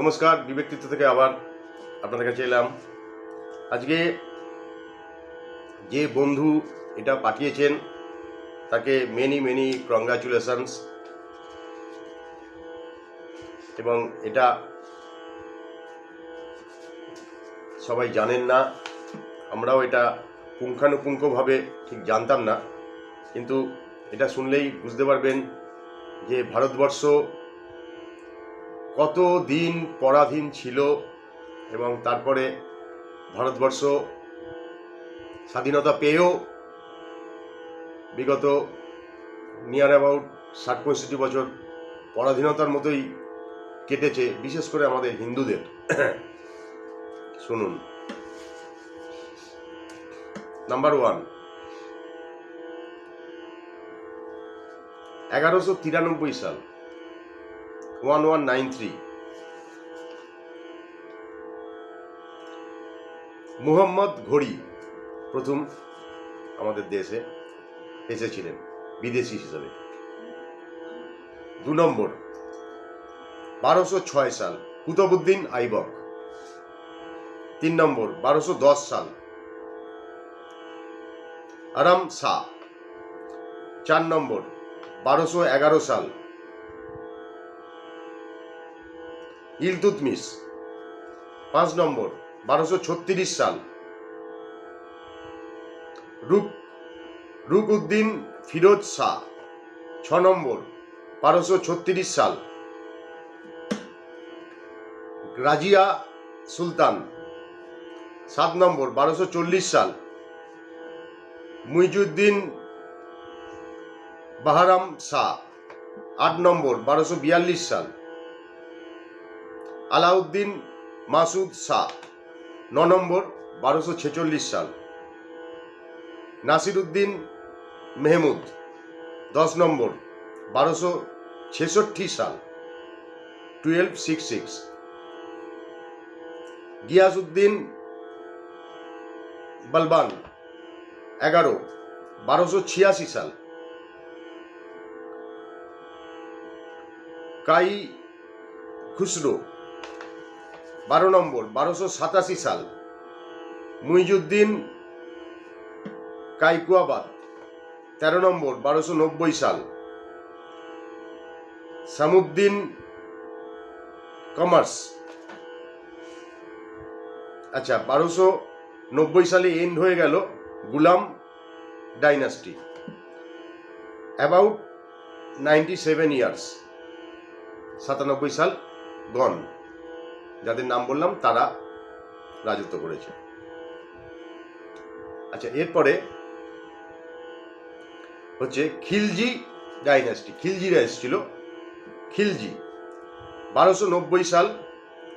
নমস্কার বিব্যক্তিত্ব থেকে আবার আপনাদের কাছে এলাম। আজকে যে বন্ধু এটা পাঠিয়েছেন, তাকে মেনি মেনি কংগ্রাচুলেশনস এবং এটা সবাই জানেন না, আমরাও এটা পুঙ্খানুপুঙ্খভাবে ঠিক জানতাম না। কিন্তু এটা শুনলেই বুঝতে পারবেন যে ভারতবর্ষ কত দিন পরাধীন ছিল এবং তারপরে ভারতবর্ষ স্বাধীনতা পেয়েও বিগত নিয়ার অ্যাবাউট ষাট, পঁয়ষট্টি বছর পরাধীনতার মতোই কেটেছে, বিশেষ করে আমাদের হিন্দুদের। শুনুন। নাম্বার ওয়ান এগারোশো তিরানব্বই সাল। One one nine three Muhammad ঘড়ি প্রথম আমাদের দেশে এসেছিলেন, বিদেশি হিসেবে। দু নম্বর, বারোশো ছয় সাল কুতবুদ্দিন আইবক। তিন নম্বর, বারোশো দশ সাল, আরাম শাহ। চার নম্বর, বারোশো এগারো সাল ইলতুতমিস পাঁচ নম্বর, বারোশো ছত্রিশ সাল। রুক রুক উদ্দিন ফিরোজ শাহ। ছ নম্বর, বারোশো ছত্রিশ সাল। রাজিয়া সুলতান। সাত নম্বর, বারোশো চল্লিশ সাল। মুইজুদ্দিন বাহারাম শাহ। আট নম্বর, বারোশো বিয়াল্লিশ সাল। আলাউদ্দিন মাসুদ শাহ, ন নম্বর, বারোশো ছেচল্লিশ সাল। নাসিরুদ্দিন মেহমুদ, দশ নম্বর, বারোশো ছেষট্টি সাল। Twelve six six. গিয়াসউদ্দিন বলবান, এগারো, বারোশো ছিয়াশি সাল। কাই খুসরো বারো নম্বর, বারোশো সাতাশি সাল। মুইজুদ্দিন কাইকুয়াবাদ, তেরো নম্বর, বারোশো নব্বই সাল। সামুদ্দিন কমার্স। আচ্ছা বারোশো নব্বই সালে এন্ড হয়ে গেল Ghulam dynasty. About ninety seven years সাতানব্বই সাল গন যাদের নাম বললাম, তারা রাজত্ব করেছে। আচ্ছা এরপরে হচ্ছে খিলজি ডাইনাস্টি, খিলজিরা এসেছিল। খিলজি, বারোশো নব্বই সাল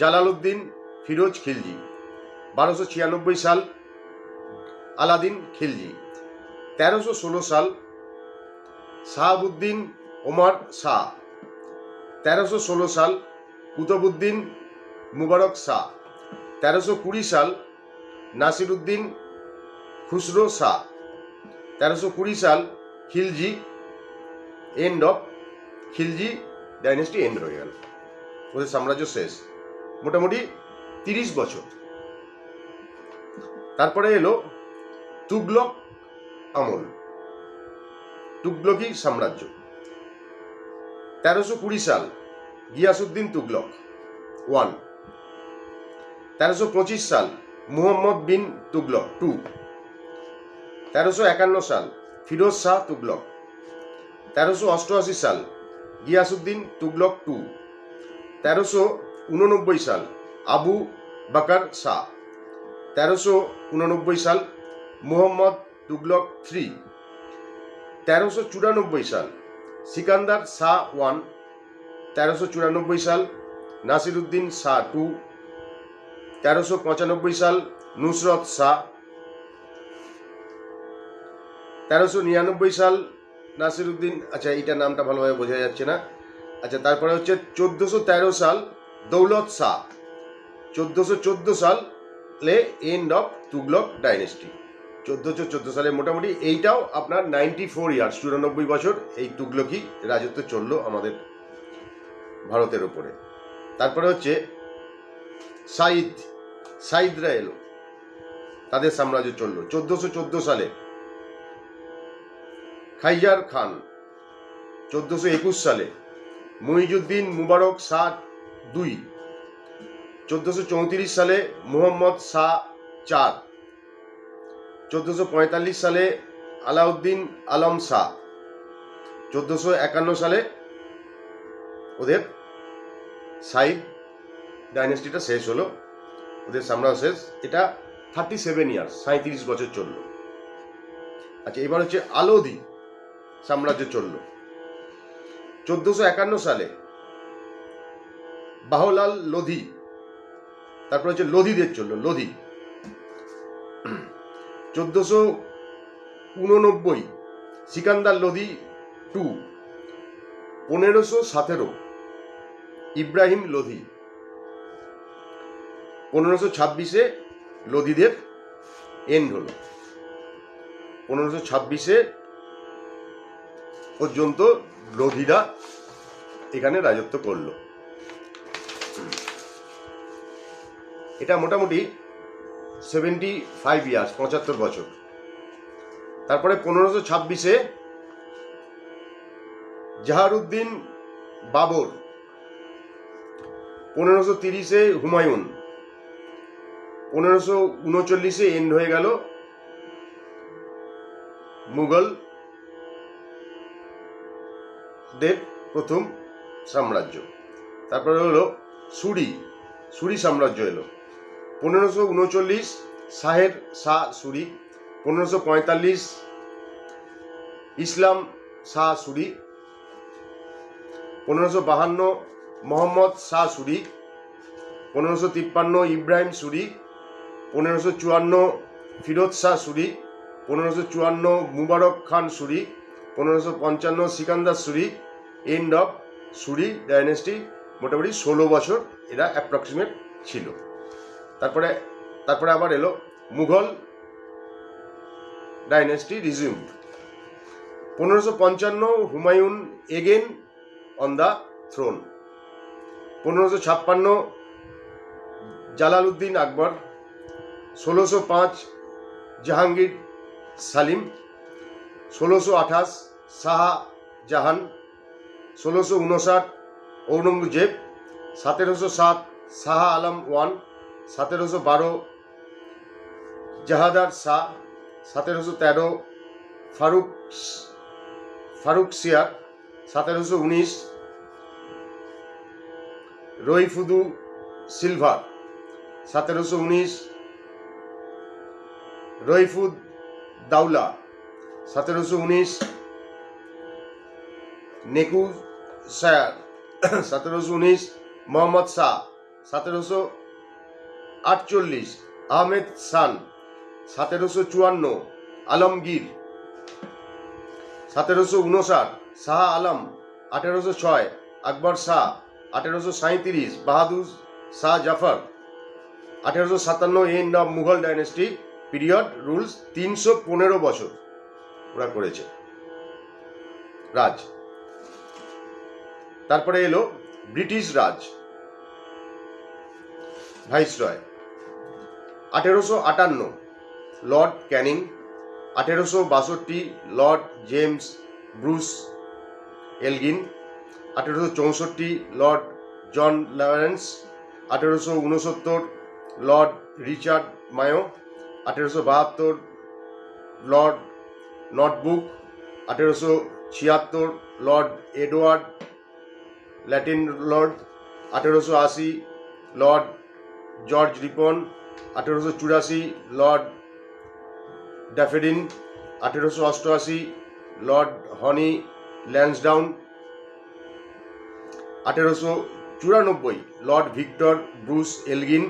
জালালউদ্দিন ফিরোজ খিলজি, বারোশো ছিয়ানব্বই সাল আলাদিন খিলজি, তেরোশো ষোলো সাল শাহাবুদ্দিন ওমর শাহ, তেরোশো ষোলো সাল কুতবুদ্দিন মুবারক শাহ। তেরোশো কুড়ি সাল নাসিরুদ্দিন খুসরো শাহ। তেরোশো কুড়ি সাল Khilji end of Khilji dynasty end হয়ে গেল ওদের সাম্রাজ্য শেষ। মোটামুটি তিরিশ বছর। তারপরে এলো তুগলক আমল। তুগলকি সাম্রাজ্য। তেরোশো কুড়ি সাল গিয়াসুদ্দিন তুগলক। ওয়ান তেরোশো পঁচিশ সাল মুহম্মদ বিন তুগলক টু। তেরোশো একান্ন সাল ফিরোজ শাহ তুগলক। তেরোশো অষ্টআশি সাল গিয়াসুদ্দিন তুগলক টু। তেরোশো উননব্বই সাল আবু বাকার শাহ। তেরোশো উননব্বই সাল মুহম্মদ তুগলক থ্রি। তেরোশো চুরানব্বই সাল সিকান্দার শাহ ওয়ান। তেরোশো চুরানব্বই সাল নাসিরুদ্দিন শাহ টু। তেরোশো পঁচানব্বই সাল নুসরত শাহ। তেরোশো নিরানব্বই সাল নাসিরুদ্দিন আচ্ছা এইটা নামটা ভালোভাবে বোঝা যাচ্ছে না। আচ্ছা তারপরে হচ্ছে চোদ্দোশো তেরো সাল দৌলত শাহ। চোদ্দোশো চোদ্দ সালে এন্ড অফ তুগলক ডাইনেস্টি চোদ্দোশো চোদ্দ সালে মোটামুটি এইটাও আপনার নাইনটি ফোর ইয়ার্স চুরানব্বই বছর এই তুগলকি রাজত্ব চলল আমাদের ভারতের ওপরে। তারপরে হচ্ছে সাইদ সাইদরা এলো। তাদের সাম্রাজ্য চলল। চোদ্দশো চোদ্দ সালে খাইজার খান, চোদ্দশো একুশ সালে মুইজুদ্দিন মুবারক শাহ দুই, চোদ্দশো চৌত্রিশ সালে মুহম্মদ শাহ চার, চোদ্দশো পঁয়তাল্লিশ সালে আলাউদ্দিন আলম শাহ, চোদ্দশো একান্ন সালে ওদের সাইদ ডাইনেস্টিটা শেষ হলো। ওদের সাম্রাজ্য শেষ এটা থার্টি সেভেন ইয়ার্স সাঁত্রিশ বছর চলল। আচ্ছা এবার হচ্ছে আলোদি সাম্রাজ্য চলল। চোদ্দশো একান্ন সালে বাহলাল লোধি, তারপর হচ্ছে লোধিদের চলল, লোধি। চোদ্দশো উননব্বই, সিকান্দার লোধি টু পনেরোশো সতেরো, ইব্রাহিম লোধি। পনেরোশো ছাব্বিশে লোধিদের এন্ড হলো। পনেরোশো ছাব্বিশে পর্যন্ত লোধিরা এখানে রাজত্ব করল। এটা মোটামুটি সেভেন্টি ফাইভ ইয়ার্স পঁচাত্তর বছর। তারপরে পনেরোশো ছাব্বিশে জাহারুদ্দিন বাবর, পনেরোশো তিরিশে হুমায়ুন। পনেরোশো উনচল্লিশে এন্ড হয়ে গেল মুঘল দের প্রথম সাম্রাজ্য। তারপরে হলো সুরি সুরি সাম্রাজ্য এলো। পনেরোশো উনচল্লিশ শাহের শাহ সুরি, পনেরোশো পঁয়তাল্লিশ ইসলাম শাহ সুরি, পনেরোশো বাহান্ন মোহাম্মদ শাহ সুরি, পনেরোশো তিপ্পান্ন ইব্রাহিম সুরি পনেরোশো চুয়ান্ন ফিরোজ শাহ সুরি পনেরোশো চুয়ান্ন মুবারক খান সুরি পনেরোশো পঞ্চান্ন Sikandar Suri end of Suri dynasty মোটামুটি ষোলো বছর এরা অ্যাপ্রক্সিমেট ছিল। তারপরে তারপরে আবার এলো মুঘল ডাইনেস্টি রিজিউম পনেরোশো পঞ্চান্ন Humayun again on the throne পনেরোশো ছাপ্পান্ন জালালউদ্দিন আকবর ষোলোশো পাঁচ জাহাঙ্গীর সালিম, ষোলোশো আঠাশ শাহ জাহান, ষোলোশো উনষাট ঔরঙ্গজেব, সতেরোশো সাত শাহ আলম ওয়ান, সতেরোশো বারো জাহাদার শাহ, সতেরোশো তেরো ফারুক ফারুক সিয়ার, সতেরোশো উনিশ রইফুদু সিলভার, সতেরোশো উনিশ রইফুদ দাউলা, সতেরোশো উনিশ। নেকু সায়ার, সতেরোশো উনিশ। মোহাম্মদ শাহ, সতেরোশো আটচল্লিশ। আহমেদ সান, সতেরোশো চুয়ান্ন। আলমগীর, সতেরোশো উনষাট। শাহ আলম, আঠেরোশো ছয়। আকবর শাহ, আঠেরোশো সাঁত্রিশ বাহাদুর শাহ জাফর, আঠেরোশো সাতান্ন end of Mughal dynasty. Period rules তিনশো পনেরো বছর ওরা করেছে। রাজ। তারপরে এলো ব্রিটিশ রাজ। ভাইসরয়। আঠেরোশো আটান্ন, লর্ড ক্যানিং। আঠেরোশো বাষট্টি, লর্ড জেমস ব্রুস এলগিন। আঠেরোশো চৌষট্টি, লর্ড জন লরেন্স। আঠেরোশো উনসত্তর, লর্ড রিচার্ড মায়ো। আঠেরোশো বাহাত্তর, লর্ড নটবুক আঠেরোশো ছিয়াত্তর, লর্ড এডওয়ার্ড, ল্যাটিন লর্ড, আঠেরোশো আশি, লর্ড জর্জ রিপন, আঠেরোশো চুরাশি, লর্ড ড্যাফেডিন, আঠেরোশো অষ্টআশি, লর্ড হনি ল্যান্সডাউন, আঠেরোশো চুরানব্বই, লর্ড ভিক্টর ব্রুস এলগিন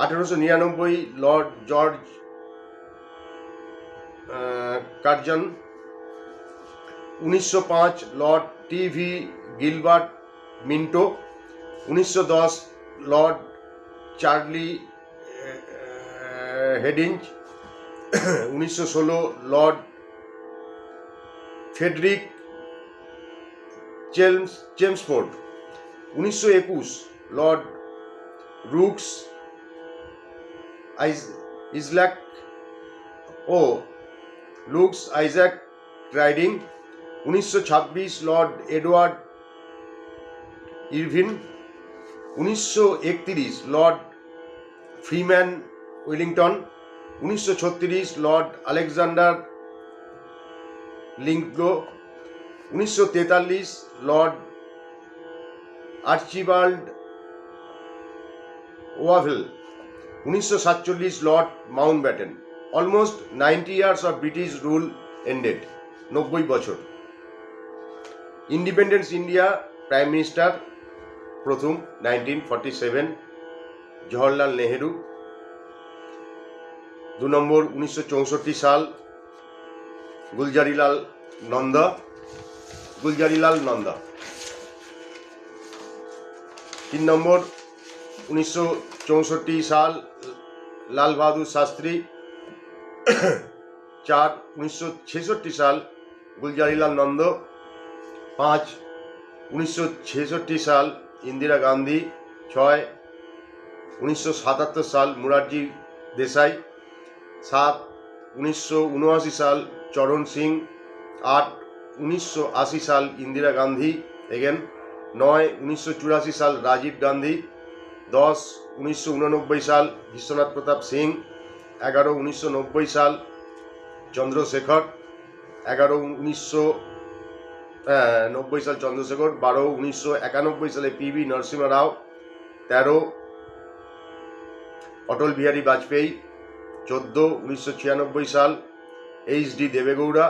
আঠেরোশো নিরানব্বই লর্ড জর্জ কার্জন, উনিশশো পাঁচ লর্ড টিভি গিলবার্ট মিন্টো, উনিশশো দশ লর্ড চার্লি হেডিঞ্জ, উনিশশো ষোলো লর্ড ফেডরিক চেমস চেমসফোর্ড উনিশশো একুশ লর্ড রুক্স ইজলাক, ও, লুকস আইজ্যাক রাইডিং উনিশশো ছাব্বিশ লর্ড এডওয়ার্ড ইরভিন, উনিশশো একত্রিশ লর্ড ফ্রিম্যান উইলিংটন, উনিশশো ছত্রিশ লর্ড আলেকজান্ডার লিঙ্কো উনিশশো তেতাল্লিশ লর্ড আর্চিবাল্ড ওয়াভেল। উনিশশো সাতচল্লিশ Lord Mountbatten almost ninety years of British rule ended নব্বই বছর। ইন্ডিপেন্ডেন্স ইন্ডিয়া প্রাইম মিনিস্টার প্রথম nineteen forty seven Jawaharlal Nehru দু নম্বর, উনিশশো চৌষট্টি সাল, গুলজারিলাল নন্দা। গুলজারিলাল নন্দা। তিন নম্বর উনিশশো চৌষট্টি সাল, লাল বাহাদুর শাস্ত্রী। চার, উনিশশো সাল, গুলজারিলাল নন্দ। পাঁচ, উনিশশো সাল, ইন্দিরা গান্ধী। ছয়, উনিশশো সাল, মুরারজি দেশাই। সাত, উনিশশো সাল, চরণ সিং। আট, উনিশশো সাল, ইন্দিরা গান্ধী। এগেন, নয়, উনিশশো সাল, রাজীব গান্ধী। দশ উনিশশো সাল বিশ্বনাথ প্রতাপ সিং এগারো উনিশশো সাল চন্দ্রশেখর এগারো উনিশশো হ্যাঁ, নব্বই সাল চন্দ্রশেখর বারো উনিশশো একানব্বই সালে পিবি নরসিংহ রাও তেরো অটল বিহারী বাজপেয়ী চোদ্দ উনিশশো ছিয়ানব্বই সাল এইচ ডি দেবেগৌড়া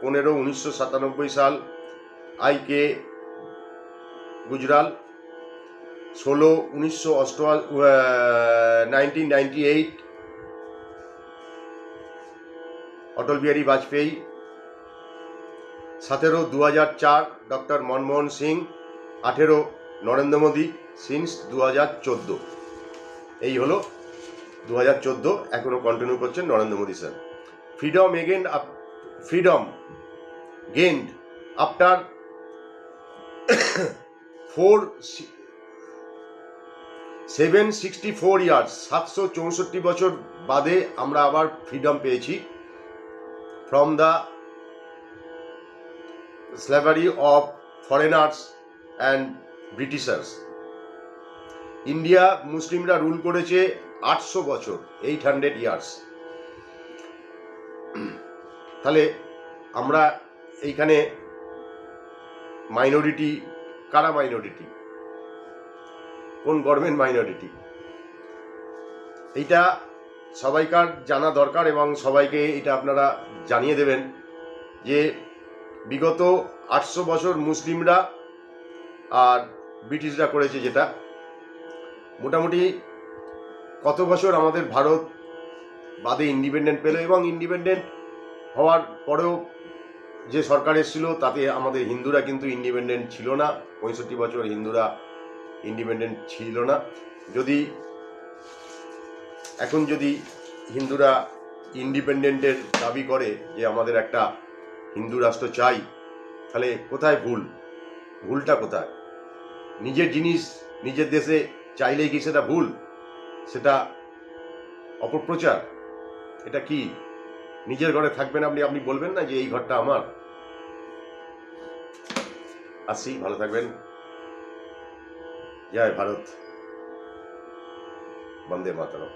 পনেরো উনিশশো সাতানব্বই সাল আই কে গুজরাল ষোলো, উনিশশো অষ্টআ nineteen ninety eight Atal Bihari Vajpayee, সতেরো দু হাজার চার, ডক্টর মনমোহন সিং, আঠেরো, নরেন্দ্র মোদী সিন্স দু হাজার চোদ্দ। এই হলো দু হাজার চোদ্দ এখনও কন্টিনিউ করছেন Narendra Modi sir freedom again up freedom gained after four seven sixty four years সাতশো চৌষট্টি বছর বাদে আমরা আবার ফ্রিডম পেয়েছি from the slavery of foreigners and Britishers India মুসলিমরা রুল করেছে আটশো বছর এইট হান্ড্রেড ইয়ার্স তাহলে আমরা এইখানে মাইনরিটি কারা মাইনরিটি কোন গভর্নমেন্ট মাইনরিটি এইটা সবাইকার জানা দরকার এবং সবাইকে এটা আপনারা জানিয়ে দেবেন যে বিগত আটশো বছর মুসলিমরা আর ব্রিটিশরা করেছে যেটা। মোটামুটি কত বছর আমাদের ভারত বাদে ইন্ডিপেন্ডেন্ট পেল এবং ইন্ডিপেন্ডেন্ট হওয়ার পরেও যে সরকার এসেছিল তাতে আমাদের হিন্দুরা কিন্তু ইন্ডিপেন্ডেন্ট ছিল না। পঁয়ষট্টি বছর হিন্দুরা ইন্ডিপেন্ডেন্ট ছিল না। যদি এখন যদি হিন্দুরা ইন্ডিপেন্ডেন্টের দাবি করে যে আমাদের একটা হিন্দু রাষ্ট্র চাই, তাহলে কোথায় ভুল? ভুলটা কোথায়? নিজের জিনিস নিজের দেশে চাইলেই কি সেটা ভুল? সেটা অপপ্রচার? এটা কি? নিজের ঘরে থাকবেন আপনি আপনি বলবেন না যে এই ঘরটা আমার? আসি, ভালো থাকবেন। জয় ভারত বন্দে মাতরম